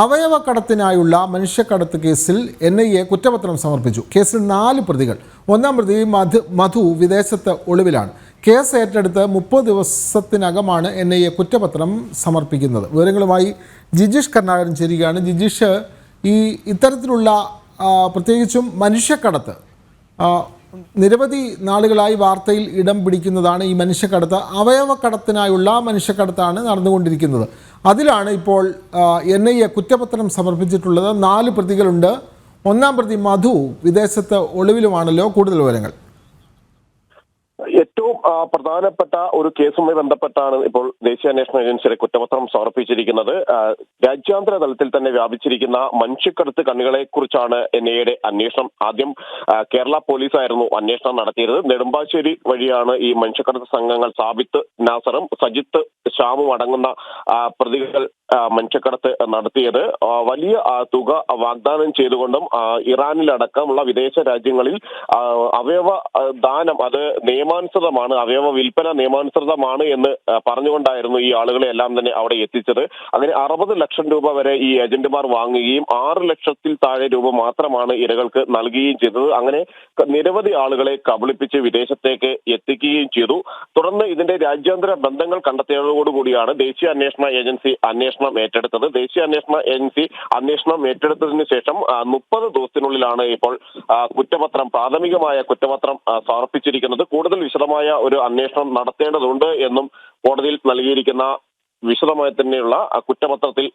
അവയവക്കടത്തിനായുള്ള മനുഷ്യക്കടത്ത് കേസിൽ N I A കുറ്റപത്രം സമർപ്പിച്ചു. കേസിൽ നാല് പ്രതികൾ. ഒന്നാം പ്രതി മധു മധു വിദേശത്ത് ഒളിവിലാണ്. കേസ് ഏറ്റെടുത്ത് മുപ്പത് ദിവസത്തിനകമാണ് എൻ ഐ എ കുറ്റപത്രം സമർപ്പിക്കുന്നത്. വിവരങ്ങളുമായി ജിജീഷ് കർണാകരൻ ചേരുകയാണ്. ജിജീഷ് ഈ ഇത്തരത്തിലുള്ള പ്രത്യേകിച്ചും മനുഷ്യക്കടത്ത് നിരവധി നാളുകളായി വാർത്തയിൽ ഇടം പിടിക്കുന്നതാണ് ഈ മനുഷ്യക്കടത്ത്. അവയവക്കടത്തിനായുള്ള മനുഷ്യക്കടത്താണ് നടന്നുകൊണ്ടിരിക്കുന്നത്. അതിലാണ് ഇപ്പോൾ എൻ ഐ എ കുറ്റപത്രം സമർപ്പിച്ചിട്ടുള്ളത്. നാല് പ്രതികളുണ്ട്. ഒന്നാം പ്രതി മധു വിദേശത്ത് ഒളിവിലുമാണല്ലോ. കൂടുതൽ വിവരങ്ങൾ. ഏറ്റവും പ്രധാനപ്പെട്ട ഒരു കേസുമായി ബന്ധപ്പെട്ടാണ് ഇപ്പോൾ ദേശീയ അന്വേഷണ ഏജൻസിയുടെ കുറ്റപത്രം സമർപ്പിച്ചിരിക്കുന്നത്. രാജ്യാന്തര തലത്തിൽ തന്നെ വ്യാപിച്ചിരിക്കുന്ന മനുഷ്യക്കടത്ത് കണ്ണുകളെ കുറിച്ചാണ് എൻ ഐയുടെ അന്വേഷണം. ആദ്യം കേരള പോലീസായിരുന്നു അന്വേഷണം നടത്തിയത് നെടുമ്പാശ്ശേരി വഴിയാണ് ഈ മനുഷ്യക്കടത്ത് സംഘങ്ങൾ സാബിത്ത് നാസറും സജിത്ത് ശ്യാമും അടങ്ങുന്ന പ്രതികൾ മനുഷ്യക്കടത്ത് നടത്തിയത്. വലിയ തുക വാഗ്ദാനം ചെയ്തുകൊണ്ടും ഇറാനിലടക്കമുള്ള വിദേശ രാജ്യങ്ങളിൽ അവയവ ദാനം അത് നിയമാനുസൃതമാണ് അവയവ വിൽപ്പന നിയമാനുസൃതമാണ് എന്ന് പറഞ്ഞുകൊണ്ടായിരുന്നു ഈ ആളുകളെ എല്ലാം തന്നെ അവിടെ എത്തിച്ചത്. അങ്ങനെ അറുപത് ലക്ഷം രൂപ വരെ ഈ ഏജന്റുമാർ വാങ്ങുകയും ആറ് ലക്ഷത്തിൽ താഴെ രൂപ മാത്രമാണ് ഇരകൾക്ക് നൽകുകയും ചെയ്തത്. അങ്ങനെ നിരവധി ആളുകളെ കബളിപ്പിച്ച് വിദേശത്തേക്ക് എത്തിക്കുകയും ചെയ്തു. തുടർന്ന് ഇതിന്റെ രാജ്യാന്തര ബന്ധങ്ങൾ കണ്ടെത്തിയതോടുകൂടിയാണ് ദേശീയ അന്വേഷണ ഏജൻസി അന്വേഷണം ഏറ്റെടുത്തത്. ദേശീയ അന്വേഷണ ഏജൻസി അന്വേഷണം ഏറ്റെടുത്തതിന് ശേഷം മുപ്പത് ദിവസത്തിനുള്ളിലാണ് ഇപ്പോൾ കുറ്റപത്രം പ്രാഥമികമായ കുറ്റപത്രം സമർപ്പിച്ചിരിക്കുന്നത്. കൂടുതൽ വിശദമായ ഒരു അന്വേഷണം നടത്തേണ്ടതുണ്ട് എന്നും കോടതിയിൽ നൽകിയിരിക്കുന്ന വിശദമായി തന്നെയുള്ള ആ കുറ്റപത്രത്തിൽ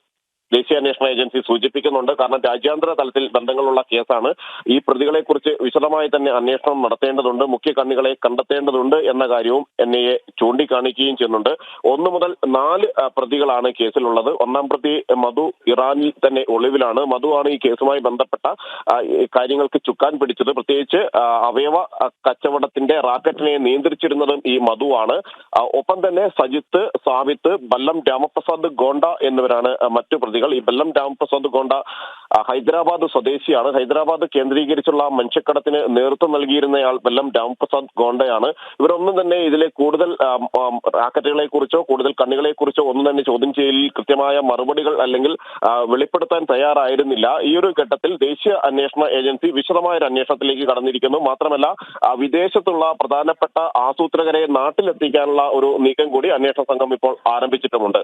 ദേശീയ അന്വേഷണ ഏജൻസി സൂചിപ്പിക്കുന്നുണ്ട്. കാരണം രാജ്യാന്തര തലത്തിൽ ബന്ധങ്ങളുള്ള കേസാണ്. ഈ പ്രതികളെ കുറിച്ച് വിശദമായി തന്നെ അന്വേഷണം നടത്തേണ്ടതുണ്ട്. മുഖ്യ കണ്ണികളെ കണ്ടെത്തേണ്ടതുണ്ട് എന്ന കാര്യവും എൻ ഐ എ ചൂണ്ടിക്കാണിക്കുകയും ചെയ്യുന്നുണ്ട്. ഒന്നു മുതൽ നാല് പ്രതികളാണ് കേസിലുള്ളത്. ഒന്നാം പ്രതി മധു ഇറാനിൽ തന്നെ ഒളിവിലാണ്. മധു ആണ് ഈ കേസുമായി ബന്ധപ്പെട്ട കാര്യങ്ങൾക്ക് ചുക്കാൻ പിടിച്ചത്. പ്രത്യേകിച്ച് അവയവ കച്ചവടത്തിന്റെ റാക്കറ്റിനെ നിയന്ത്രിച്ചിരുന്നതും ഈ മധുവാണ്. ഒപ്പം തന്നെ സജിത്ത് സാവിത്ത് ബല്ലം രാമപ്രസാദ് ഗോണ്ട എന്നിവരാണ് മറ്റു മറ്റു പ്രതികൾ ഈ ബെല്ലം ഗോണ്ട ആ, ഹൈദരാബാദ് സ്വദേശിയാണ്. ഹൈദരാബാദ് കേന്ദ്രീകരിച്ചുള്ള മനുഷ്യക്കടത്തിന് നേതൃത്വം നൽകിയിരുന്നയാൾ ബല്ലം രാമപ്രസാദ് ഗോണ്ടയാണ് ഇവരൊന്നും തന്നെ ഇതിലെ കൂടുതൽ റാക്കറ്റുകളെ കുറിച്ചോ കൂടുതൽ കണ്ണികളെ കുറിച്ചോ ഒന്നും തന്നെ ചോദ്യം ചെയ്യലിൽ കൃത്യമായ മറുപടികൾ അല്ലെങ്കിൽ വെളിപ്പെടുത്താൻ തയ്യാറായിരുന്നില്ല. ഈ ഒരു ഘട്ടത്തിൽ ദേശീയ അന്വേഷണ ഏജൻസി വിശദമായ ഒരു അന്വേഷണത്തിലേക്ക് കടന്നിരിക്കുന്നു. മാത്രമല്ല വിദേശത്തുള്ള പ്രധാനപ്പെട്ട ആസൂത്രകരെ നാട്ടിലെത്തിക്കാനുള്ള ഒരു നീക്കം കൂടി അന്വേഷണ സംഘം ഇപ്പോൾ ആരംഭിച്ചിട്ടുമുണ്ട്.